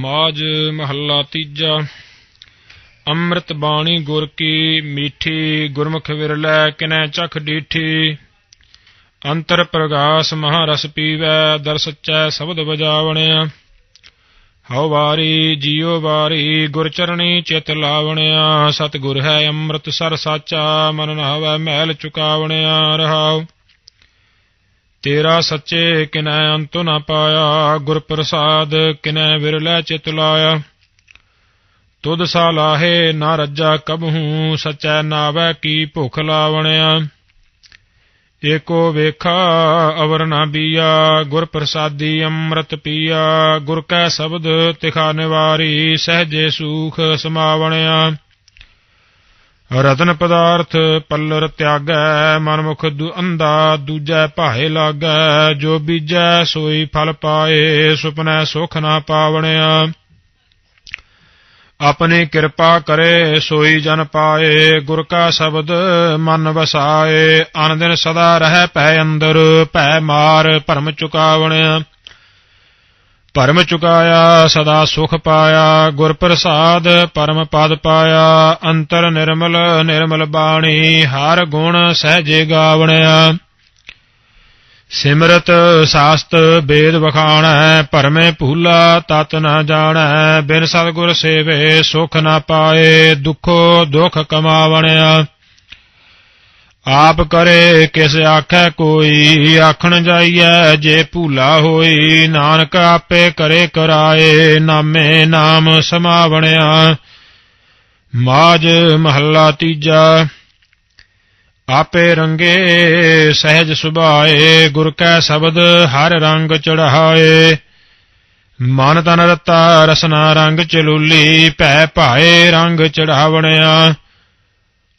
ਮਾਜ ਮਹੱਲਾ ਤੀਜਾ। ਅੰਮ੍ਰਿਤ ਬਾਣੀ ਗੁਰ ਕੀ ਮੀਠੀ, ਗੁਰਮੁਖ ਵਿਰਲੇ ਕਿਨੈ ਚਖ ਡੀਠੀ। ਅੰਤਰ ਪ੍ਰਗਾਸ ਮਹਾਰਸ ਪੀਵੈ, ਦਰ ਸੱਚੈ ਸ਼ਬਦ ਬਜਾਵਣਿਆ ਹਉ ਵਾਰੀ, ਜੀਉ ਵਾਰੀ, ਗੁਰ ਚਰਣੀ ਚਿਤ ਲਾਵਣਿਆ। ਸਤ ਗੁਰ ਹੈ ਅੰਮ੍ਰਿਤ ਸਰ ਸਾਚਾ, ਮਨ ਨਾਵੈ ਮਹਿਲ ਚੁਕਾਵਣਿਆ ਰਹਾਉ। ਤੇਰਾ ਸੱਚੇ ਕਿਨੈ ਅੰਤ ਨ ਪਾਇਆ ਗੁਰ ਪ੍ਰਸਾਦ ਕਿਨੈ ਵਿਰਲੇ ਚਿਤ ਲਾਇਆ। ਤੁਧ ਸਾ ਲਾਹੇ ਨਾ ਰੱਜਾ ਕਬਹੂ, ਸਚੈ ਨਾਵੈ ਕੀ ਭੁਖ ਲਾਵਣਿਆ। ਏਕੋ ਵੇਖਾ, ਅਵਰ ਨਾ ਬੀਆ ਗੁਰ ਪ੍ਰਸਾਦੀ ਅੰਮ੍ਰਿਤ ਪੀਆ। ਗੁਰ ਕੈ ਸ਼ਬਦ ਤਿਖਾ ਨਿਵਾਰੀ, ਸਹਜੇ ਸੂਖ ਸਮਾਵਣਿਆ। ਰਤਨ ਪਦਾਰਥ ਪੱਲਰ ਤਿਆਗੈ, ਮਨਮੁਖ ਮੁਖ ਅੰਦਾ ਦੂਜੈ ਭਾਏ ਲਾਗੈ, ਜੋ ਬੀਜੈ ਸੋਈ ਫਲ ਪਾਏ, ਸੁਪਨੈ ਸੁਖ ਨਾ ਪਾਵਣਿਆ। ਆਪਣੀ ਕਿਰਪਾ ਕਰੇ ਸੋਈ ਜਨ ਪਾਏ, ਗੁਰ ਕਾ ਸ਼ਬਦ ਮਨ ਵਸਾਏ, ਅਨ ਦਿਨ ਸਦਾ ਰਹਿ ਪੈ ਅੰਦਰ ਭੈ ਮਾਰ ਭਰਮ ਚੁਕਾਵਣਿਆ। ਭਰਮ ਚੁਕਾਇਆ, ਸਦਾ ਸੁਖ ਪਾਇਆ, ਗੁਰ ਪ੍ਰਸਾਦ ਪਰਮ ਪਦ ਪਾਇਆ, ਅੰਤਰ ਨਿਰਮਲ ਨਿਰਮਲ ਬਾਣੀ, ਹਰ ਗੁਣ ਸਹਜੇ ਗਾਵਣਿਆ। ਸਿਮਰਤ ਸਾਸਤ ਬੇਦ ਵਖਾਣੈ ਭਰਮੇ ਭੂਲਾ ਤਤ ਨਾ ਜਾਣੈ, ਬਿਨ ਸਤਗੁਰ ਸੇਵੇ ਸੁਖ ਨਾ ਪਾਏ, ਦੁਖੋ ਦੁਖ ਕਮਾਵਣਿਆ। ਆਪ ਕਰੇ ਕਿਸ ਆਖੈ ਕੋਈ, ਆਖਣ ਜਾਈਐ ਜੇ ਭੂਲਾ ਹੋਈ, ਨਾਨਕ ਆਪੇ ਕਰੇ ਕਰਾਏ, ਨਾਮੇ ਨਾਮ ਸਮਾਵਣਿਆ। ਮਾਜ ਮਹੱਲਾ ਤੀਜਾ, ਆਪੇ ਰੰਗੇ ਸਹਿਜ ਸੁਭਾਏ, ਗੁਰ ਕੈ ਸ਼ਬਦ ਹਰ ਰੰਗ ਚੜਾਏ ਮਨ ਤਨ ਰਤਾ ਰਸਨਾ ਰੰਗ ਚਲੂਲੀ, ਭੈ ਭਾਏ ਰੰਗ ਚੜਾਵਣਿਆ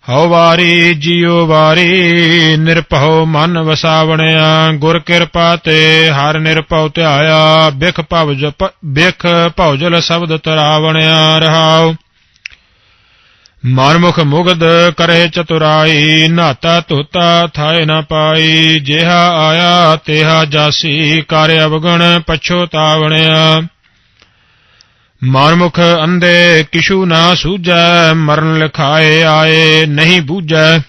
ਹਉ ਵਾਰੀ, ਜੀਉ ਵਾਰੀ, ਨਿਰਭਉ ਮਨ ਵਸਾਵਣਿਆ, ਗੁਰ ਕਿਰਪਾ ਤੇ ਹਰ ਨਿਰਭਉ ਧਿਆਇਆ, ਬਿਖ ਭਵਜ ਬਿਖ ਭਉਜਲ ਸ਼ਬਦ ਤਰਾਵਣਿਆ ਰਹਾਉ। ਮਨਮੁਖ ਮੁਗਦ ਕਰੇ ਚਤੁਰਾਈ, ਨਾਤਾ ਧੋਤਾ ਥਾਏ ਨਾ ਪਾਈ, ਜਿਹਾ ਆਇਆ, ਤੇਹਾ ਜਾਸੀ, ਕਰ ਅਵਗਣ ਪਛੋਤਾਵਣਿਆ ਮਨਮੁਖ ਅੰਧੇ ਕਿਛੂ ਨਾ ਸੂਝੈ, ਮਰਨ ਲਿਖਾਏ ਆਏ ਨਹੀਂ ਬੂਝੈ।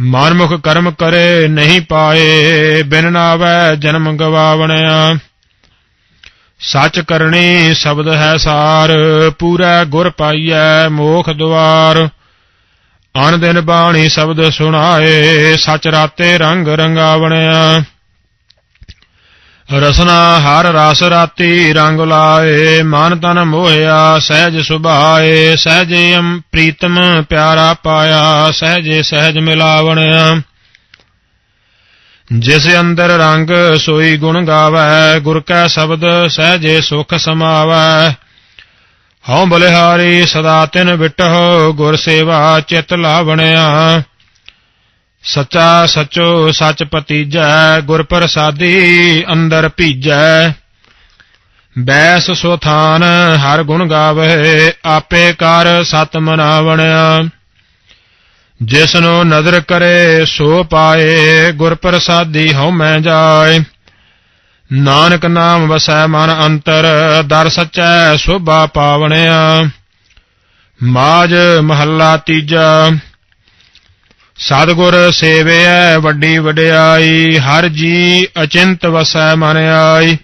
ਮਨਮੁਖ ਕਰਮ ਕਰੇ ਨਹੀਂ ਪਾਏ, ਬਿਨ ਨਾਵੈ ਜਨਮ ਗਵਾਵਣਿਆ। ਸੱਚ ਕਰਨੀ ਸ਼ਬਦ ਹੈ ਸਾਰ, ਪੂਰਾ ਗੁਰ ਪਾਈਐ ਮੋਖ ਦੁਆਰ। ਅਨ ਦਿਨ ਬਾਣੀ ਸ਼ਬਦ ਸੁਣਾਏ, ਸੱਚ ਰਾਤੇ ਰੰਗ ਰੰਗਾਵਣਿਆ। ਰਸਨਾ ਹਰ ਰਸ ਰਾਤੀ ਰੰਗ ਲਾਏ, ਮਨ ਤਨ ਮੋਹਿਆ, ਸਹਿਜ ਸੁਭਾਏ ਸਹਿਜੇ ਪ੍ਰੀਤਮ ਪਿਆਰਾ ਪਾਇਆ, ਸਹਿਜੇ ਸਹਿਜ ਮਿਲਾਵਣਿਆ ਜਿਸ ਅੰਦਰ ਰੰਗ ਸੋਈ ਗੁਣ ਗਾਵੈ, ਗੁਰ ਕੈ ਸ਼ਬਦ ਸਹਿਜੇ ਸੁਖ ਸਮਾਵੈ। ਹਉ ਬਲਿਹਾਰੀ ਸਦਾ ਤਿਨ ਵਿਟਹੁ ਗੁਰ ਸੇਵਾ ਚਿਤ ਲਾਵਣਿਆ। ਸਚਾ ਸਚੋ ਸਚ ਪਤੀਜੈ ਗੁਰ ਪ੍ਰਸਾਦੀ ਅੰਦਰ ਭੀਜੈ। ਬੈਸ ਸੁਥਾਨ ਹਰ ਗੁਣ ਗਾਵੇ ਆਪੇ ਕਰ ਸਤ ਮਨਾਵਣਿਆ। ਜਿਸਨੂੰ ਨਦਰ ਕਰੇ, ਸੋ ਪਾਏ, ਗੁਰ ਪ੍ਰਸਾਦੀ ਹਉ ਮੈਂ ਜਾਏ। ਨਾਨਕ ਨਾਮ ਵਸੈ ਮਨ ਅੰਤਰ, ਦਰ ਸਚੈ ਸੋਭਾ ਪਾਵਣਿਆ। ਮਾਜ ਮਹੱਲਾ ਤੀਜਾ। ਸਤਗੁਰ ਸੇਵਿਐ, ਵੱਡੀ ਵਡਿਆਈ, ਹਰ ਜੀ ਅਚਿੰਤ ਵਸੈ ਮਨ ਆਈ।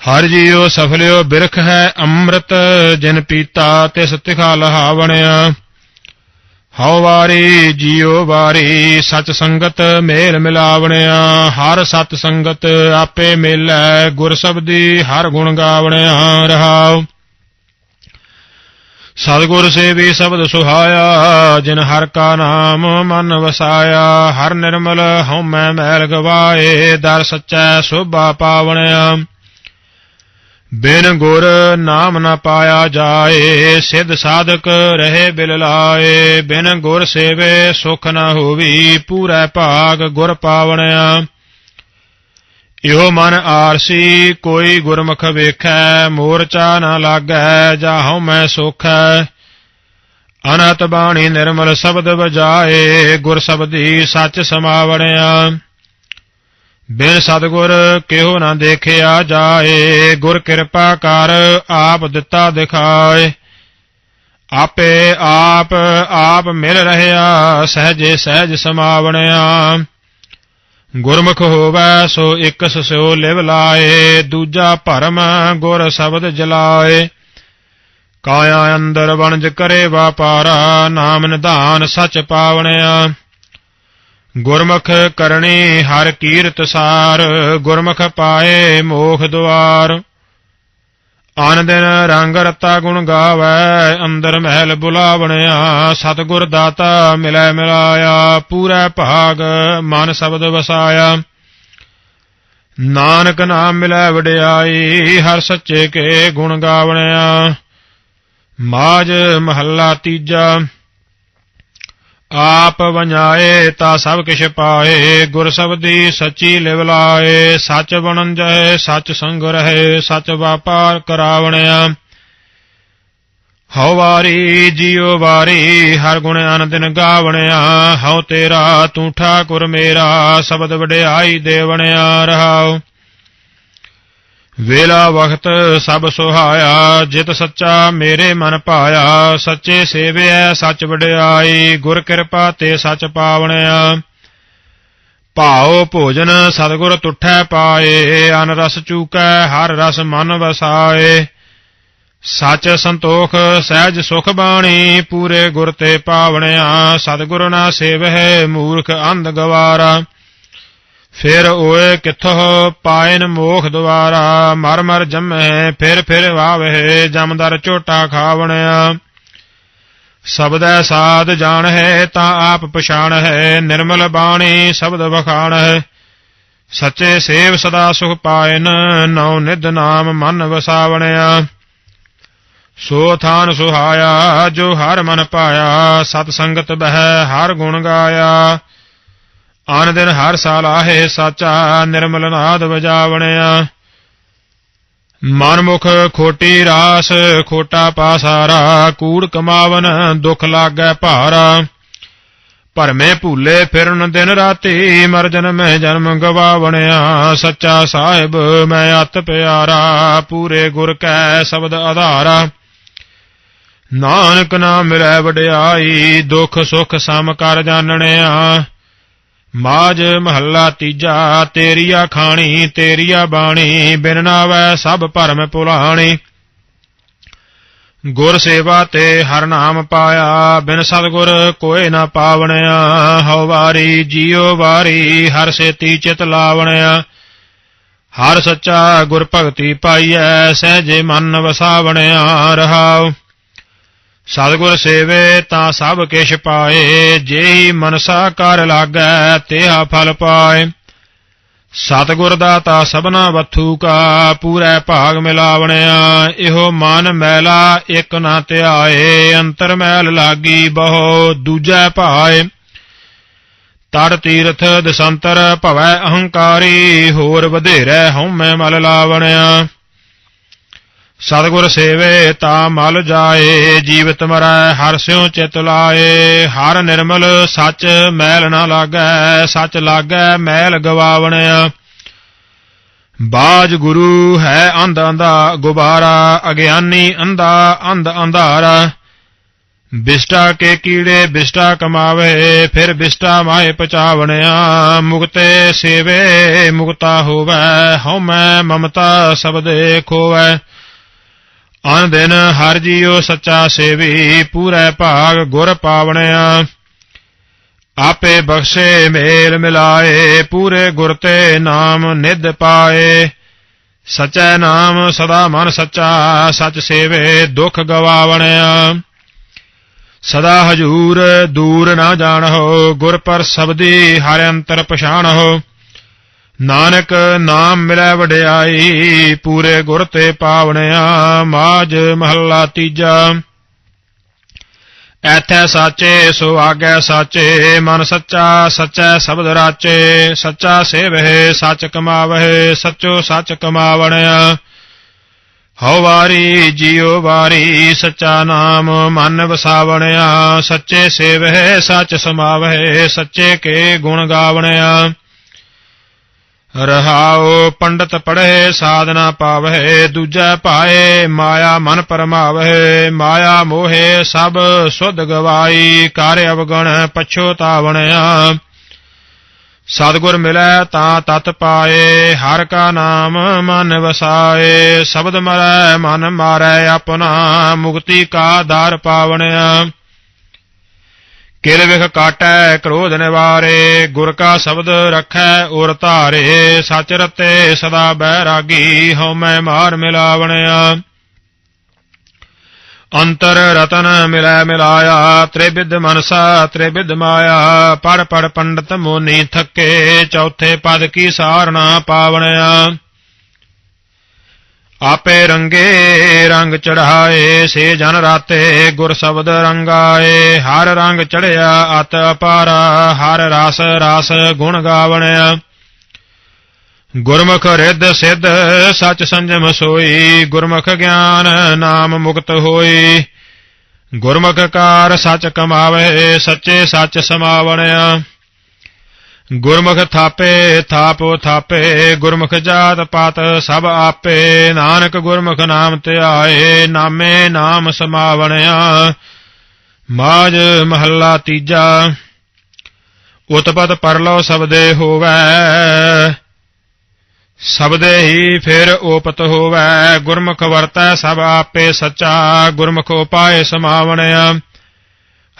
ਹਰ ਜੀਉ ਸਫਲਿਓ ਬਿਰਖ ਹੈ ਅੰਮ੍ਰਿਤ, ਜਿਨ ਪੀਤਾ ਤਿਸ ਤਿਖਾ ਲਹਾਵਣਿਆ ਹਉ ਵਾਰੀ ਜੀਉ ਵਾਰੀ ਸਚ ਸੰਗਤ ਮੇਲ ਮਿਲਾਵਣਿਆ ਹਰ ਸਤ ਸੰਗਤ ਆਪੇ ਮਿਲੈ, ਗੁਰ ਸਬਦੀ ਹਰ ਗੁਣ ਗਾਵਣਿਆ ਰਹਾਉ। ਸਤਿਗੁਰ ਸੇਵੀ ਸ਼ਬਦ ਸੁਹਾਇਆ, ਜਿਨ ਹਰ ਕਾ ਨਾਮ ਮਨ ਵਸਾਇਆ, ਹਰ ਨਿਰਮਲ ਹਉ ਮੈਲ ਗਵਾਏ, ਦਰ ਸਚੈ ਸੋਭਾ ਪਾਵਣਿਆ। ਬਿਨ ਗੁਰ ਨਾਮ ਨਾ ਪਾਇਆ ਜਾਏ, ਸਿੱਧ ਸਾਧਕ ਰਹੇ ਬਿਲ ਲਾਏ, ਬਿਨ ਗੁਰ ਸੇਵੇ ਸੁਖ ਨਾ ਹੋਵੀ, ਪੂਰਾ ਭਾਗ ਗੁਰ ਪਾਵਣਿਆ। ਇਹੋ ਮਨ ਆਰਸੀ, ਕੋਈ ਗੁਰਮੁਖ ਵੇਖੈ, ਮੋਰਚਾ ਨਾ ਲਾਗੈ, ਜਾਹਉ ਮੈਂ ਸੁਖੈ। ਅਨਤ ਬਾਣੀ ਨਿਰਮਲ ਸ਼ਬਦ ਵਜਾਏ, ਗੁਰ ਸਬਦੀ ਸੱਚ ਸਮਾਵਣਿਆ। ਬਿਨ ਸਤਗੁਰ ਕਿਹੋ ਨਾ ਦੇਖਿਆ ਜਾਏ, ਗੁਰ ਕਿਰਪਾ ਕਰ ਆਪ ਦਿੱਤਾ ਦਿਖਾਏ। ਆਪੇ ਆਪ ਆਪ ਮਿਲ ਰਹਿਆ, ਸਹਜੇ ਸਹਿਜ ਸਮਾਵਣਿਆ। ਗੁਰਮੁਖ ਹੋਵੈ ਸੋ ਇੱਕ ਸਿਓ ਲਿਵ ਲਾਏ, ਦੂਜਾ ਭਰਮ ਗੁਰ ਸ਼ਬਦ ਜਲਾਏ। ਕਾਇਆ ਅੰਦਰ ਵਣਜ ਕਰੇ ਵਾਪਾਰਾ, ਨਾਮ ਨਿਧਾਨ ਸਚ ਪਾਵਣਿਆ। ਗੁਰਮੁਖ ਕਰਨੀ ਹਰ ਕੀਰਤ ਸਾਰ ਗੁਰਮੁਖ ਪਾਏ ਮੋਖ ਦੁਆਰ। ਆਨ ਦਿਨ ਰੰਗ ਰਤਾ ਗੁਣ ਗਾਵੈ, ਅੰਦਰ ਮਹਿਲ ਬੁਲਾਵਣਿਆ, ਸਤਿਗੁਰ ਦਾਤਾ ਮਿਲੈ ਮਿਲਾਇਆ, ਪੂਰਾ ਭਾਗ ਮਨ ਸ਼ਬਦ ਵਸਾਇਆ। ਨਾਨਕ ਨਾਮ ਮਿਲੈ ਵਡਿਆਈ, ਹਰ ਸੱਚੇ ਕੇ ਗੁਣ ਗਾਵਣਿਆ। ਮਾਜ ਮਹੱਲਾ ਤੀਜਾ ਆਪ ਵੰਜਾਏ ਤਾ ਸਭ ਕਿਛ ਪਾਏ, ਗੁਰ ਸਬਦੀ ਸੱਚੀ ਲਿਵ ਲਾਏ, ਸੱਚ ਬਣਨ ਜੈ ਸੱਚ ਸੰਗ ਰਹੇ, ਸੱਚ ਵਾਪਾਰ ਕਰਾਵਣਿਆ ਹਉ ਵਾਰੀ ਜੀਉ ਵਾਰੀ, ਹਰ ਗੁਣ ਅਨ ਦਿਨ ਗਾਵਣਿਆ ਹਉ ਤੇਰਾ, ਤੂੰ ਠਾਕੁਰ ਮੇਰਾ, ਸ਼ਬਦ ਵਡਿਆਈ ਦੇਵਣਿਆ ਰਹਾਉ। ਵੇਲਾ ਵਖਤ ਸਭ ਸੁਹਾਇਆ, ਜਿਤ ਸੱਚਾ ਮੇਰੇ ਮਨ ਭਾਇਆ ਸੱਚੇ ਸੇਵਿਐ ਸੱਚ ਵਡਿਆਈ, ਗੁਰ ਕਿਰਪਾ ਤੇ ਸੱਚ ਪਾਵਣਿਆ। ਭਾਉ ਭੋਜਨ ਸਤਿਗੁਰ ਤੁਠੈ ਪਾਏ ਅਨ ਰਸ ਚੂਕੈ, ਹਰ ਰਸ ਮਨ ਵਸਾਏ। ਸੱਚ ਸੰਤੋਖ, ਸਹਿਜ ਸੁਖ ਬਾਣੀ, ਪੂਰੇ ਗੁਰ ਤੇ ਪਾਵਣਿਆ। ਸਤਿਗੁਰ ਨਾ ਸੇਵਹਿ, ਮੂਰਖ ਅੰਧ ਗਵਾਰਾ। ਫਿਰ ਓਏ ਕਿਥੋ ਪਾਇਨ ਮੋਖ ਦੁਆਰਾ, ਮਰ ਮਰ ਜੰਮੇ, ਫਿਰ ਫਿਰ ਵਾਵੇ, ਜਮਦਰ ਝੋਟਾ ਖਾਵਣਿਆ। ਸਬਦੈ ਸਾਧ ਜਾਣ ਹੈ ਤਾਂ ਆਪ ਪਛਾਣ ਹੈ ਨਿਰਮਲ ਬਾਣੀ ਸ਼ਬਦ ਵਖਾਣ ਹੈ ਸੱਚੇ ਸੇਵ ਸਦਾ ਸੁਖ ਪਾਇਨ, ਨਉ ਨਿਦ ਨਾਮ ਮਨ ਵਸਾਵਣਿਆ। ਸੋ ਥਾਨ ਸੁਹਾਇਆ, ਜੋ ਹਰ ਮਨ ਪਾਇਆ, ਸਤ ਸੰਗਤ ਬਹਿ, ਹਰ ਗੁਣ ਗਾਇਆ। ਆਨ ਦਿਨ ਹਰ ਸਾਲ ਆਹੇ ਸਾਚਾ ਨਿਰਮਲ ਨਾਦ ਵਜਾਵਣਿਆ। ਮਨਮੁਖ ਖੋਟੀ ਰਾਸ, ਖੋਟਾ ਪਾਸਾਰਾ, ਕੂੜ ਕਮਾਵਨ ਦੁਖ ਲਾਗੈ ਭਾਰਾ। ਭਰਮੇ ਭੂਲੇ ਫਿਰਨ ਦਿਨ ਰਾਤੀ, ਮਰ ਜਨਮੈ ਜਨਮ ਗਵਾਵਣਿਆ। ਸੱਚਾ ਸਾਹਿਬ, ਮੈਂ ਅਤ ਪਿਆਰਾ, ਪੂਰੇ ਗੁਰ ਕੈ ਸ਼ਬਦ ਆਧਾਰਾ। ਨਾਨਕ ਨਾਮ ਮਿਲੈ ਵਡਿਆਈ, ਦੁਖ ਸੁਖ ਸਮ ਕਰ ਜਾਣਣਿਆ। ਮਾਜ ਮਹੱਲਾ ਤੀਜਾ, ਤੇਰੀਆ ਖਾਣੀ, ਤੇਰੀਆ ਬਾਣੀ, ਬਿਨ ਨਾਵੈ ਸਭ ਭਰਮ ਭੁਲਾਣੀ ਗੁਰ ਸੇਵਾ ਤੇ ਹਰ ਨਾਮ ਪਾਇਆ, ਬਿਨ ਸਤਗੁਰ ਕੋਏ ਨਾ ਪਾਵਣਿਆ। ਹਉ ਵਾਰੀ, ਜੀਉ ਵਾਰੀ, ਹਰ ਸੇਤੀ ਚਿਤ ਲਾਵਣਿਆ। ਹਰ ਸੱਚਾ ਗੁਰ ਭਗਤੀ ਪਾਈਐ, ਸਹਿਜੇ ਮਨ ਵਸਾਵਣਿਆ, ਰਹਾਉ। ਸਤਿਗੁਰ ਸੇਵੇ ਤਾਂ ਸਭ ਕਿਛ ਪਾਏ, ਜੇਹੀ ਮਨਸਾ ਕਰ ਲਾਗੈ, ਤੇਹਾ ਫਲ ਪਾਏ। ਸਤਿਗੁਰ ਦਾਤਾ ਸਭਨਾ ਵਥੂ ਕਾ, ਪੂਰੇ ਭਾਗ ਮਿਲਾਵਣਿਆ, ਇਹੋ ਮਨ ਮੈਲਾ ਇਕ ਨਾ ਧਿਆਏ, ਅੰਤਰ ਮੈਲ ਲਾਗੀ ਬਹੁ ਦੂਜੈ ਭਾਏ। ਤੜ ਤੀਰਥ ਦਸੰਤਰ ਭਵੈ ਅਹੰਕਾਰੀ, ਹੋਰ ਵਧੇਰੇ ਹਉਮੈ ਮਲ ਲਾਵਣਿਆ। ਸਤਿਗੁਰ ਸੇਵੇ ਤਾ ਮਲ ਜਾਏ ਜੀਵ ਮਰੈ, ਹਰ ਸਿਉ ਚਿਤ ਲਾਏ। ਹਰ ਨਿਰਮਲ ਸੱਚ ਮੈਲ ਨਾ ਲਾਗੈ, ਸੱਚ ਲਾਗੈ ਮੈਲ ਗਵਾਵਣਿਆ ਬਾਜ ਗੁਰੂ ਹੈ ਅੰਧ ਅੰਧਾ ਗੁਬਾਰਾ, ਅਗਿਆਨੀ ਅੰਧਾ ਅੰਧ ਅੰਧਾਰਾ। ਬਿਸ਼ਟਾ ਕੇ ਕੀੜੇ ਬਿਸ਼ਟਾ ਕਮਾਵੇ, ਫਿਰ ਬਿਸ਼ਟਾ ਮਾਏ ਪਚਾਵਣਿਆ। ਮੁਕਤੇ ਸੇਵੇ ਮੁਕਤਾ ਹੋਵੇ, ਹਉਮੈ ਮਮਤਾ ਸਬਦੇ ਖੋਵੈ ਅਨ ਦਿਨ ਹਰ ਜੀਉ ਸੱਚਾ ਸੇਵੀ, ਪੂਰੇ ਭਾਗ ਗੁਰ ਪਾਵਣਿਆ। ਆਪੇ ਬਖਸ਼ੇ, ਮੇਲ ਮਿਲਾਏ, ਪੂਰੇ ਗੁਰ ਤੇ ਨਾਮ ਨਿਧ ਪਾਏ। ਸਚੈ ਨਾਮ ਸਦਾ ਮਨ ਸੱਚਾ, ਸਚ ਸੇਵੇ, ਦੁਖ ਗਵਾਵਣਿਆ। ਸਦਾ ਹਜੂਰ ਦੂਰ ਨਾ ਜਾਣਹੁ ਗੁਰ ਪਰ ਸਬਦੀ ਹਰ ਅੰਤਰ ਪਛਾਣਹੁ ਨਾਨਕ ਨਾਮ ਮਿਲੈ ਵਡਿਆਈ, ਪੂਰੇ ਗੁਰ ਤੇ ਪਾਵਣਿਆ ਮਾਜ ਮਹੱਲਾ ਤੀਜਾ। ਐਥੈ ਸਾਚੇ, ਸੋ ਆਗੈ ਸਾਚੇ, ਮਨ ਸੱਚਾ, ਸੱਚੈ ਸ਼ਬਦ ਰਾਚੇ, ਸੱਚਾ ਸੇਵਹਿ, ਸੱਚ ਕਮਾਵਹਿ, ਸੱਚੋ ਸੱਚ ਕਮਾਵਣਿਆ। ਹਉ ਵਾਰੀ, ਜੀਉ ਵਾਰੀ, ਸੱਚਾ ਨਾਮ ਮਨ ਵਸਾਵਣਿਆ, ਸੱਚੇ ਸੇਵਹਿ, ਸੱਚ ਸਮਾਵਹਿ, ਸੱਚੇ ਕੇ ਗੁਣ ਗਾਵਣਿਆ। ਰਹਾਉ ਪੰਡਤ ਪੜ੍ਹੇ, ਸਾਧਨਾ ਪਾਵਹਿ, ਦੂਜਾ ਪਾਏ, ਮਾਇਆ ਮਨ ਪਰਮਾਵਹਿ, ਮਾਇਆ ਮੋਹਿ, ਸਭ ਸੁਧ ਗਵਾਈ, ਕਰ ਅਵਗਣ ਪਛੋਤਾਵਣਿਆ ਸਤਿਗੁਰ ਮਿਲੈ ਤਾਂ ਤਤ ਪਾਏ, ਹਰ ਕਾ ਨਾਮ ਮਨ ਵਸਾਏ, ਸ਼ਬਦ ਮਰੈ ਮਨ ਮਾਰੈ ਆਪਣਾ, ਮੁਕਤੀ ਕਾ ਦਰ ਪਾਵਣਿਆ। ਕਿਲ ਵਿਖ ਕਾਟੈ ਕ੍ਰੋਧ ਨਿਵਾਰੇ, ਗੁਰ ਕਾ ਸ਼ਬਦ ਰਖੈ ਉਰ ਧਾਰੇ, ਸਚ ਰਤੇ ਸਦਾ ਬੈਰਾਗੀ, ਹਉ ਮੈਂ ਮਾਰ ਮਿਲਾਵਣਿਆ। ਅੰਤਰ ਰਤਨ ਮਿਲੈ ਮਿਲਾਇਆ, ਤ੍ਰਿਵਿਧ ਮਨਸਾ ਤ੍ਰਿਵਿਧ ਮਾਇਆ ਪੜ ਪੜ ਪੰਡਤ ਮੋਨੀ ਥੱਕੇ, ਚੌਥੇ ਪਦ ਕੀ ਸਾਰਣਾ ਪਾਵਣਿਆ। ਆਪੇ ਰੰਗੇ ਰੰਗ ਚੜਾਏ ਸੇ ਜਨ ਰਾਤੇ ਗੁਰ ਸ਼ਬਦ ਰੰਗਾਏ। ਹਰ ਰੰਗ ਚੜਿਆ ਅਤ ਅਪਾਰਾ, ਹਰ ਰਸ ਰਸ ਗੁਣ ਗਾਵਣਿਆ। ਗੁਰਮੁਖ ਰਿੱਧ ਸਿੱਧ, ਸਚ ਸੰਜਮ ਸੋਈ। ਗੁਰਮੁਖ ਗਿਆਨ ਨਾਮ ਮੁਕਤ ਹੋਈ। ਗੁਰਮੁਖ ਕਾਰ ਸਚ ਕਮਾਵੇ, ਸੱਚੇ ਸੱਚ ਸਮਾਵਣਿਆ। ਗੁਰਮੁਖ ਥਾਪੇ, ਥਾਪੋ ਥਾਪੇ, ਗੁਰਮੁਖ ਜਾਤ ਪਾਤ ਸਭ ਆਪੇ। ਨਾਨਕ ਗੁਰਮੁਖ ਨਾਮ ਧਿਆਏ ਨਾਮੇ ਨਾਮ ਸਮਾਵਣਿਆ। ਮਾਜ ਮਹੱਲਾ ਤੀਜਾ। ਉਤਪਤ ਪਰਲੋ ਸਬਦੇ ਹੋਵੈ। ਸਬਦੇ ਹੀ ਫਿਰ ਓਪਤ ਹੋਵੈ। ਗੁਰਮੁਖ ਵਰਤੈ ਸਭ ਆਪੇ ਸੱਚਾ। ਗੁਰਮੁਖ ਉਪਾਏ ਸਮਾਵਣਿਆ।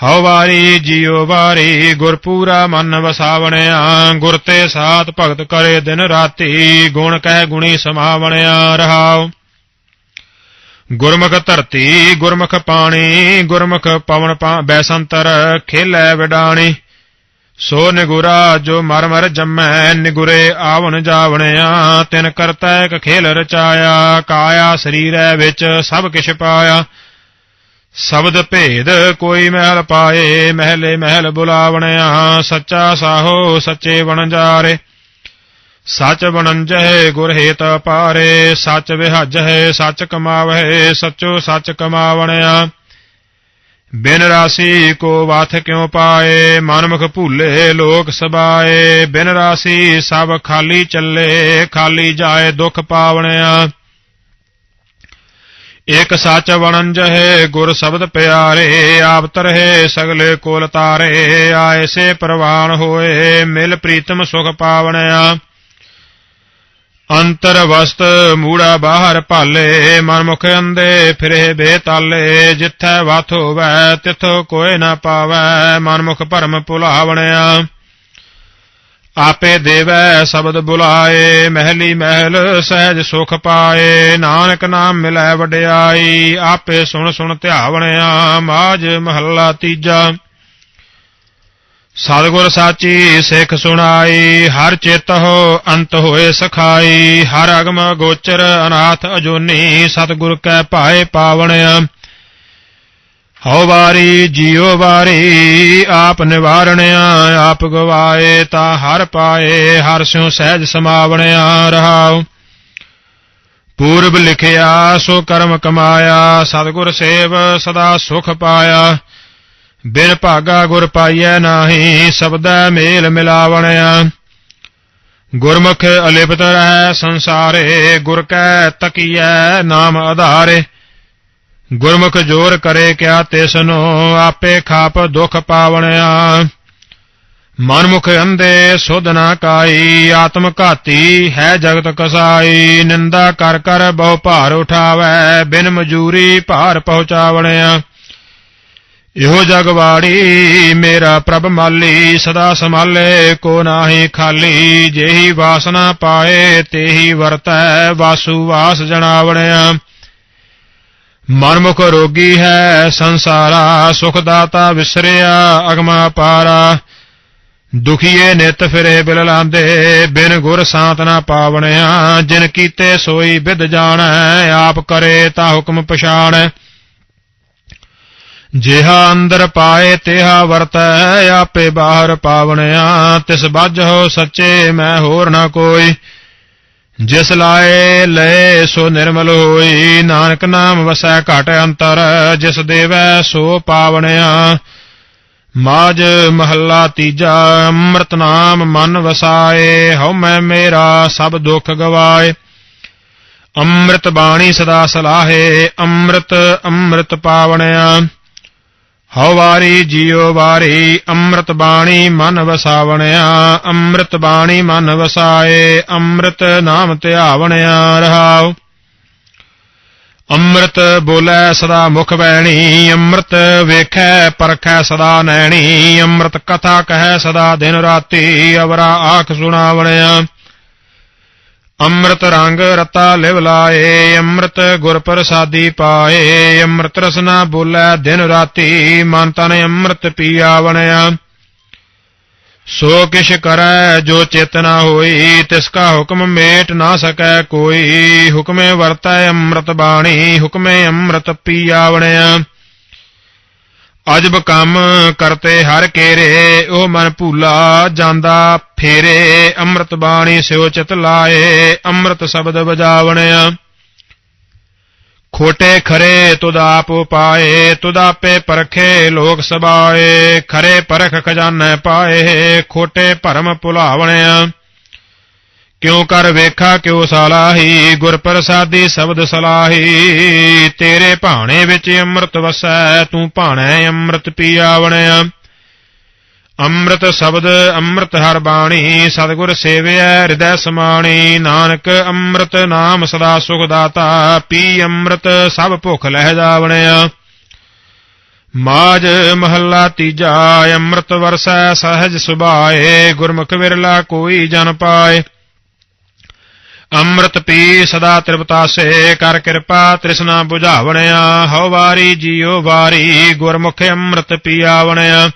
ਹਉ ਵਾਰੀ ਜੀਉ ਵਾਰੀ ਗੁਰ ਪੂਰਾ ਮਨ ਵਸਾਵਣਿਆ, ਗੁਰ ਤੇ ਸਾਥ ਭਗਤ ਕਰੇ ਦਿਨ ਰਾਤੀ, ਗੁਣ ਕਹਿ ਗੁਣੀ ਸਮਾਵਣਿਆ ਰਹਾਉ। ਗੁਰਮੁਖ ਧਰਤੀ, ਗੁਰਮੁਖ ਪਾਣੀ, ਗੁਰਮੁਖ ਪਵਨ ਬੈਸੰਤਰ ਖੇਲੇ ਵਿਡਾਣੀ। ਸੋ ਨਿਗੁਰਾ ਜੋ ਮਰ ਮਰ ਜੰਮੈ, ਨਿਗੁਰੇ ਆਵਣ ਜਾਵਣਿਆ, ਤਿਨ ਕਰਤੈ ਕ ਖੇਲ ਰਚਾਇਆ, ਕਾਇਆ ਸਰੀਰੈ ਵਿੱਚ ਸਭ ਕਿਛ ਪਾਇਆ। ਸ਼ਬਦ ਭੇਦ ਕੋਈ ਮਹਿਲ ਪਾਏ, ਮਹਿਲੇ ਮਹਿਲ ਬੁਲਾਵਣਿਆ, ਸੱਚਾ ਸਾਹੋ ਸੱਚੇ ਵਣਜਾਰੇ ਸੱਚ ਬਣੰਜਹਿ ਗੁਰ ਹੇਤ ਪਾਰੇ, ਸੱਚ ਵਿਹਾਜਹਿ ਸੱਚ ਕਮਾਵਹਿ, ਸੱਚੋ ਸੱਚ ਕਮਾਵਣਿਆ। ਬਿਨ ਰਾਸੀ ਕੋ ਵਾਥ ਕਿਉ ਪਾਏ, ਮਨਮੁਖ ਭੂਲੇ ਲੋਕ ਸਬਾਏ। ਬਿਨ ਰਾਸੀ ਸਭ ਖਾਲੀ ਚੱਲੇ, ਖਾਲੀ ਜਾਏ ਦੁਖ ਪਾਵਣਿਆ। ਇਕ ਸੱਚ ਵਣੰਜਹਿ ਗੁਰ ਸ਼ਬਦ ਪਿਆਰੇ, ਆਪ ਤਰਹਿ ਸਗਲੇ ਕੋਲ ਤਾਰੇ, ਆਏ ਸੇ ਪ੍ਰਵਾਨ ਹੋਏ, ਮਿਲ ਪ੍ਰੀਤਮ ਸੁਖ ਪਾਵਣਿਆ। ਅੰਤਰ ਵਸਤ ਮੂੜਾ ਬਾਹਰ ਭਾਲੇ, ਮਨਮੁਖ ਅੰਦੇ ਫਿਰੇ ਬੇਤਾਲੇ, ਜਿੱਥੈ ਵਥ ਹੋਵੈ ਤਿਥ ਕੋਇ ਨਾ ਪਾਵੈ, ਮਨਮੁਖ ਭਰਮ ਭੁਲਾਵਣਿਆ। ਆਪੇ ਦੇਵੈ ਸ਼ਬਦ ਬੁਲਾਏ, ਮਹਿਲੀ ਮਹਿਲ ਸਹਿਜ ਸੁਖ ਪਾਏ, ਨਾਨਕ ਨਾਮ ਮਿਲੈ ਵਡਿਆਈ, ਆਪੇ ਸੁਣ ਸੁਣ ਧਿਆਵਣਿਆ ਮਾਜ ਮਹੱਲਾ ਤੀਜਾ। ਸਤਿਗੁਰ ਸਾਚੀ ਸਿੱਖ ਸੁਣਾਈ, ਹਰ ਚੇਤਹੁ ਅੰਤ ਹੋਏ ਸਖਾਈ, ਹਰ ਅਗਮ ਗੋਚਰ ਅਨਾਥ ਅਜੋਨੀ, ਸਤਿਗੁਰ ਕੈ ਭਾਏ ਪਾਵਣਿਆ। ਹਉ ਵਾਰੀ ਜੀਉ ਵਾਰੀ, ਆਪ ਨਿਵਾਰਣਿਆ, ਆਪ ਗਵਾਏ ਤਾ ਹਰ ਪਾਏ, ਹਰ ਸਿਉ ਸਹਿਜ ਸਮਾਵਣਿਆ ਰਹਾਉ। ਪੂਰਬ ਲਿਖਿਆ, ਸੋ ਕਰਮ ਕਮਾਇਆ, ਸਤਿਗੁਰ ਸੇਵ ਸਦਾ ਸੁਖ ਪਾਇਆ। ਬਿਨ ਭਾਗਾ ਗੁਰ ਪਾਈਐ ਨਾਹੀ, ਸਬਦੈ ਮੇਲ ਮਿਲਾਵਣਿਆ। ਗੁਰਮੁਖ ਅਲਿਪਤ ਰਹਿ ਸੰਸਾਰੇ, ਗੁਰ ਕੈ ਤਕੀਐ ਨਾਮ ਆਧਾਰੇ। ਗੁਰਮੁਖ ਜੋਰ ਕਰੇ ਕਿਆ ਤਿਸਨੋ ਆਪੇ ਖਾਪ ਦੁਖ ਪਾਵਣਿਆ। ਮਨਮੁਖ ਅੰਦੇ ਸੁਧ ਨਾ ਕਾਈ, ਆਤਮ ਘਾਤੀ ਹੈ ਜਗਤ ਕਸਾਈ। ਨਿੰਦਾ ਕਰ ਕਰ ਬਹੁ ਭਾਰ ਉਠਾਵੈ, ਬਿਨ ਮਜੂਰੀ ਭਾਰ ਪਹੁੰਚਾਵਣਿਆ। ਇਹੋ ਜਗਵਾੜੀ ਮੇਰਾ ਪ੍ਰਭ ਮਾਲੀ, ਸਦਾ ਸੰਭਾਲੇ, ਕੋ ਨਾਹੀ ਖਾਲੀ। ਜਿਹੀ ਵਾਸਨਾ ਪਾਏ, ਤੇਹੀ ਵਰਤੈ, ਵਾਸੂ ਵਾਸ ਜਣਾਵਣਿਆ। ਮਨਮੁਖ ਰੋਗੀ ਹੈ, ਸੰਸਾਰਾ ਸੁਖ ਦਾਤਾ ਵਿਸਰਿਆ, ਅਗਮਾ ਪਾਰਾ। ਦੁਖੀਏ ਨਿਤ ਫਿਰੇ ਬਿਲ ਲਾਂਦੇ, ਬਿਨ ਗੁਰ ਸਾਤ ਨਾ ਪਾਵਣਿਆ। ਜਿਨ ਕੀਤੇ ਸੋਈ ਵਿਦ ਜਾਣੈ, ਆਪ ਕਰੇ ਤਾ ਹੁਕਮ ਪਛਾਣ। ਜਿਹਾ ਅੰਦਰ ਪਾਏ, ਤੇਹਾ ਵਰਤੈ, ਆਪੇ ਬਾਹਰ ਪਾਵਣਿਆ। ਤਿਸ ਬਾਝੋ ਸੱਚੇ ਮੈਂ ਹੋਰ ਨਾ ਕੋਈ। ਜਿਸ ਲਾਏ ਲੈ ਸੋ ਨਿਰਮਲ ਹੋਈ। ਨਾਨਕ ਨਾਮ ਵਸੈ ਘਟ ਅੰਤਰ, ਜਿਸ ਦੇਵੈ ਸੋ ਪਾਵਣਿਆ। ਮਾਜ ਮਹੱਲਾ ਤੀਜਾ, ਅੰਮ੍ਰਿਤ ਨਾਮ ਮਨ ਵਸਾਏ। ਹਉ ਮੈਂ ਮੇਰਾ ਸਭ ਦੁੱਖ ਗਵਾਏ। ਅੰਮ੍ਰਿਤ ਬਾਣੀ ਸਦਾ ਸਲਾਹੇ। ਅੰਮ੍ਰਿਤ ਅੰਮ੍ਰਿਤ ਪਾਵਣਿਆ। ਹਉ ਵਾਰੀ ਜੀਉ ਵਾਰੀ, ਅੰਮ੍ਰਿਤ ਬਾਣੀ ਮਨ ਵਸਾਵਣਿਆ, ਅੰਮ੍ਰਿਤ ਬਾਣੀ ਮਨ ਵਸਾਏ, ਅੰਮ੍ਰਿਤ ਨਾਮ ਧਿਆਵਣਿਆ ਰਹਾਉ। ਅੰਮ੍ਰਿਤ ਬੋਲੇ ਸਦਾ ਮੁਖ ਬੈਣੀ ਅੰਮ੍ਰਿਤ ਵੇਖੈ ਪਰਖੈ ਸਦਾ ਨੈਣੀ, ਅੰਮ੍ਰਿਤ ਕਥਾ ਕਹੈ ਸਦਾ ਦਿਨ ਰਾਤੀ, ਅਵਰਾ ਆਖ ਸੁਣਾਵਣਿਆ। ਅੰਮ੍ਰਿਤ ਰੰਗ ਰਤਾ ਲਿਵ ਲਾਏ, ਅੰਮ੍ਰਿਤ ਗੁਰ ਪ੍ਰਸਾਦੀ ਪਾਏ, ਅੰਮ੍ਰਿਤ ਰਸਨਾ ਬੋਲੇ, ਦਿਨ ਰਾਤੀ ਮਨ ਤਨ ਅੰਮ੍ਰਿਤ ਪੀਆ ਬਣਿਆ। ਸੋ ਕਿਛ ਕਰੈ ਜੋ ਚੇਤਨਾ ਹੋਈ, ਤਿਸ ਕਾ ਹੁਕਮ ਮੇਟ ਨਾ ਸਕੈ ਕੋਈ। ਹੁਕਮੇ ਵਰਤੈ ਅੰਮ੍ਰਿਤ ਬਾਣੀ, ਹੁਕਮੇ ਅੰਮ੍ਰਿਤ ਪੀਆ ਬਣਿਆ। ਅਜਬ ਕੰਮ ਕਰਤੇ ਹਰ ਕੇਰੇ, ਉਹ ਮਨ ਭੂਲਾ ਜਾਂਦਾ ਫੇਰੇ। ਅੰਮ੍ਰਿਤ ਬਾਣੀ ਸਿਓ ਚਿਤ ਲਾਏ, ਅੰਮ੍ਰਿਤ ਸ਼ਬਦ ਵਜਾਵਣਿਆ। ਖੋਟੇ ਖਰੇ ਤੁਧ ਆਪ ਪਾਏ, ਤੁਧ ਆਪੇ ਪਰਖੇ ਲੋਕ ਸਬਾਏ ਖਰੇ ਪਰਖ ਖਜ਼ਾਨੇ ਪਾਏ, ਖੋਟੇ ਭਰਮ ਭੁਲਾਵਣਿਆ। ਕਿਉ ਕਰ ਵੇਖਾ ਕਿਉ ਸਲਾਹੀ? ਗੁਰ ਪ੍ਰਸਾਦੀ ਸ਼ਬਦ ਸਲਾਹੀ। ਤੇਰੇ ਭਾਣੇ ਵਿੱਚ ਅੰਮ੍ਰਿਤ ਵਸੈ, ਤੂੰ ਭਾਣੇ ਅੰਮ੍ਰਿਤ ਪੀ ਪੀਆਵਣਿਆ ਅੰਮ੍ਰਿਤ ਸ਼ਬਦ, ਅੰਮ੍ਰਿਤ ਹਰ ਬਾਣੀ, ਸਤਿਗੁਰ ਸੇਵਿਐ ਹਿਰਦੈ ਸਮਾਣੀ। ਨਾਨਕ ਅੰਮ੍ਰਿਤ ਨਾਮ ਸਦਾ ਸੁਖ ਦਾਤਾ, ਪੀ ਅੰਮ੍ਰਿਤ ਸਭ ਭੁਖ ਲਹਿ ਜਾਵਣਿਆ ਮਾਜ ਮਹੱਲਾ ਤੀਜਾ, ਅੰਮ੍ਰਿਤ ਵਰਸੈ ਸਹਜ ਸੁਭਾਏ, ਗੁਰਮੁਖ ਵਿਰਲਾ ਕੋਈ ਜਨ ਪਾਏ। ਅੰਮ੍ਰਿਤ ਪੀ ਸਦਾ ਤ੍ਰਿਪਤਾ ਸੇ ਕਰ ਕਿਰਪਾ, ਤ੍ਰਿਸ਼ਨਾ 부ਝਾਵਣਿਆ ਹਉ ਵਾਰੀ ਜੀਉ ਵਾਰੀ, ਗੁਰਮੁਖ ਅੰਮ੍ਰਿਤ ਪੀਆਵਣਿਆ।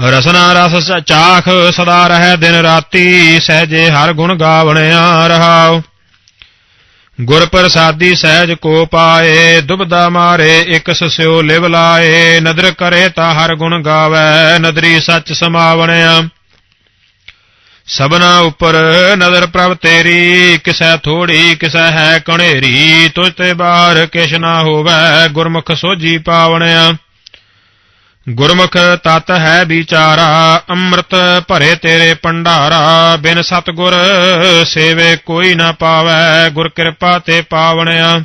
ਰਸਨਾ ਰਸ ਚਾਖ ਸਦਾ ਰਹਿ ਦਿਨ ਰਾਤੀ, ਸਹਜੇ ਹਰ ਗੁਣ ਗਾਵਣਿਆ ਰਹਾਉ। ਗੁਰ ਪ੍ਰਸਾਦੀ ਸਹਿਜ ਕੋ ਪਾਏ, ਦੁਬਦਾ ਮਾਰੇ, ਇਕ ਸਸਿਓ ਲਿਵ ਲਾਏ, ਨਦਰ ਕਰੇ ਤਾ ਹਰ ਗੁਣ ਗਾਵੇ, ਨਦਰੀ ਸੱਚ ਸਮਾਵਣਿਆ। ਸਭਨਾ ਉਪਰ ਨਜ਼ਰ ਪ੍ਰਭ ਤੇਰੀ, ਕਿਸੈ ਥੋੜੀ, ਕਿਸੈ ਹੈ ਕਣੇਰੀ, ਤੁਝ ਤੇ ਬਾਹਰ ਕਿਛ ਨਾ ਹੋਵੇ, ਗੁਰਮੁਖ ਸੋਜੀ ਪਾਵਣਿਆ। ਗੁਰਮੁਖ ਤਤ ਹੈ ਵਿਚਾਰਾ, ਅੰਮ੍ਰਿਤ ਭਰੇ ਤੇਰੇ ਭੰਡਾਰਾ, ਬਿਨ ਸਤਗੁਰ ਸੇਵੇ ਕੋਈ ਨਾ ਪਾਵੇ, ਗੁਰ ਕਿਰਪਾ ਤੇ ਪਾਵਣਿਆ।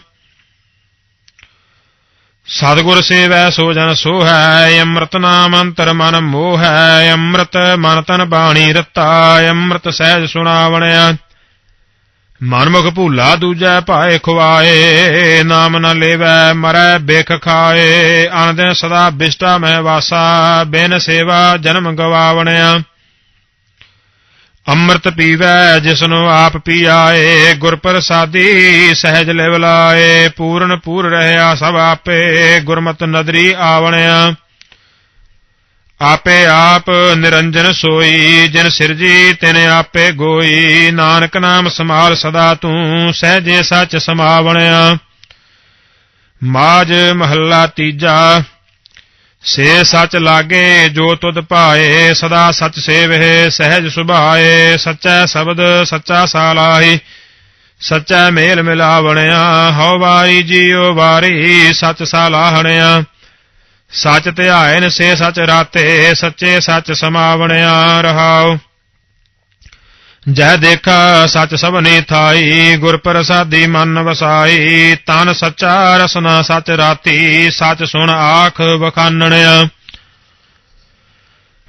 ਸਤਿਗੁਰ ਸੇਵੈ ਸੋ ਜਨ ਸੋ ਹੈ ਅੰਮ੍ਰਿਤ ਨਾਮ ਅੰਤਰ ਮਨ ਮੋਹੈ ਹੈ ਅੰਮ੍ਰਿਤ ਮਨ ਤਨ ਬਾਣੀ ਰਤਾ, ਅੰਮ੍ਰਿਤ ਸਹਿਜ ਸੁਣਾਵਣਿਆ। ਮਨਮੁਖ ਭੂਲਾ ਦੂਜੈ ਭਾਏ ਖਵਾਏ, ਨਾਮ ਨ ਲੇਵੈ ਮਰੈ ਬੇਖ ਖਾਏ। ਅਨਦਿਨ ਸਦਾ ਬਿਸ਼ਟਾ ਮਹਿ ਵਾਸਾ, ਬਿਨ ਸੇਵਾ ਜਨਮ ਗਵਾਵਣਿਆ। ਅੰਮ੍ਰਿਤ ਪੀਵੈ, ਜਿਸਨੂੰ ਆਪ ਪੀਆਏ ਗੁਰ ਪ੍ਰਸਾਦੀ ਸਹਿਜ ਲਿਵ ਲਾਏ, ਪੂਰਨ ਪੂਰ ਰਹਿਆ ਸਭ ਆਪੇ, ਗੁਰਮਤਿ ਨਦਰੀ ਆਵਣਿਆ। ਆਪੇ ਆਪ ਨਿਰੰਜਨ ਸੋਈ, ਜਿਨ ਸਿਰਜੀ ਤਿਨ ਆਪੇ ਗੋਈ, ਨਾਨਕ ਨਾਮ ਸਮਾਲ ਸਦਾ ਤੂੰ, ਸਹਿਜੇ ਸੱਚ ਸਮਾਵਣਿਆ। ਮਾਜ ਮਹੱਲਾ ਤੀਜਾ ਸੇ ਸਚ ਲਾਗੇ ਜੋ ਤੁਧ ਭਾਏ ਸਦਾ ਸਚ ਸੇਵਹਿ, ਸਹਿਜ ਸੁਭਾਏ, ਸਚੈ ਸ਼ਬਦ, ਸੱਚਾ ਸਾਲਾਹੀ। ਸੱਚੈ ਮੇਲ ਮਿਲਾਵਣਿਆ, ਹਉ ਵਾਰੀ ਜੀਉ ਵਾਰੀ ਸਚ ਸਾਲਾਹਣਿਆ। ਸਚ ਧਿਆਇਨ ਸੇ ਸਚ ਰਾਤੇ, ਸੱਚੇ ਸਚ ਸਮਾਵਣਿਆ ਰਹਾਉ। ਜਹ ਦੇਖਾ ਸਚ ਸਭਨੀ ਥਾਈ, ਗੁਰ ਪ੍ਰਸਾਦੀ ਮਨ ਵਸਾਈ, ਤਨ ਸੱਚਾ ਰਸਨਾ ਸਚ ਰਾਤੀ, ਸਚ ਸੁਣ ਆਖ ਵਖਾਨਣਿਆ।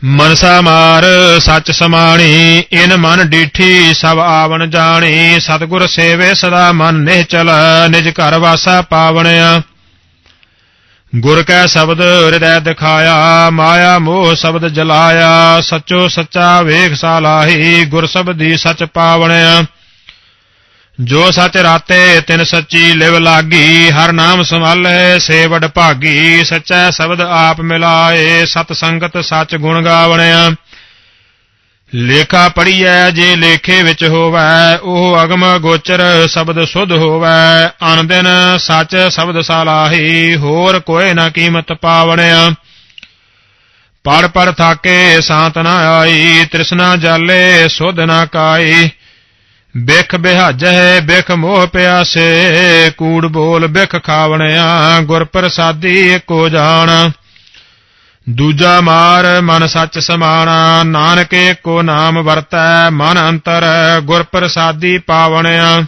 ਮਨਸਾ ਮਾਰ ਸਚ ਸਮਾਣੀ, ਇਨ ਮਨ ਡੀਠੀ ਸਭ ਆਵਣ ਜਾਣੀ, ਸਤਗੁਰ ਸੇਵੇ ਸਦਾ ਮਨ ਨਿਹ ਚਲ ਨਿਜ ਘਰ ਵਾਸਾ ਪਾਵਣਿਆ। ਗੁਰ ਕੈ ਸ਼ਬਦ ਹਿਰਦੈ ਦਿਖਾਇਆ, ਮਾਇਆ ਮੋਹ ਸ਼ਬਦ ਜਲਾਇਆ, ਸਚੋ ਸੱਚਾ ਵੇਖ ਸਾਲਾਹੀ, ਗੁਰ ਸ਼ਬਦੀ ਸਚ ਪਾਵਣਿਆ ਜੋ ਸਚ ਰਾਤੇ ਤਿਨ ਸੱਚੀ ਲਿਵ ਲਾਗੀ, ਹਰ ਨਾਮ ਸੰਭਾਲੇ ਸੇ ਭਾਗੀ, ਸਚੈ ਸ਼ਬਦ ਆਪ ਮਿਲਾਏ, ਸਤ ਸੰਗਤ ਸਚ ਗੁਣ ਗਾਵਣਿਆ ਲੇਖਾ ਪੜੀਐ ਜੇ ਲੇਖੇ ਵਿੱਚ ਹੋਵੈ, ਉਹ ਅਗਮ ਗੋਚਰ ਸ਼ਬਦ ਸੁਧ ਹੋਵੈ। ਅਨ ਦਿਨ ਸੱਚ ਸ਼ਬਦ ਸਾਲਾਹੀ, ਹੋਰ ਕੋਏ ਨਾ ਕੀਮਤ ਪਾਵਣਿਆ ਪੜ ਪੜ ਥਾਕੇ, ਸਾਤ ਨਾ ਆਈ, ਤ੍ਰਿਸ਼ਨਾ ਜਾਲੇ, ਸੁਧ ਨਾ ਕਾਈ। ਬਿਖ ਬਿਹਾਜੈ, ਬਿਖ ਮੋਹ ਪਿਆਸੇ, ਕੂੜ ਬੋਲ ਬਿਖ ਖਾਵਣਿਆ, ਗੁਰ ਪ੍ਰਸਾਦੀ ਏਕੋ ਜਾਣ। ਦੂਜਾ ਮਾਰ ਮਨ ਸੱਚ ਸਮਾਣਾ ਨਾਨਕੇ ਕੋ ਨਾਮ ਵਰਤੈ ਮਨ ਅੰਤਰ ਗੁਰ ਪ੍ਰਸਾਦੀ ਪਾਵਣਿਆ।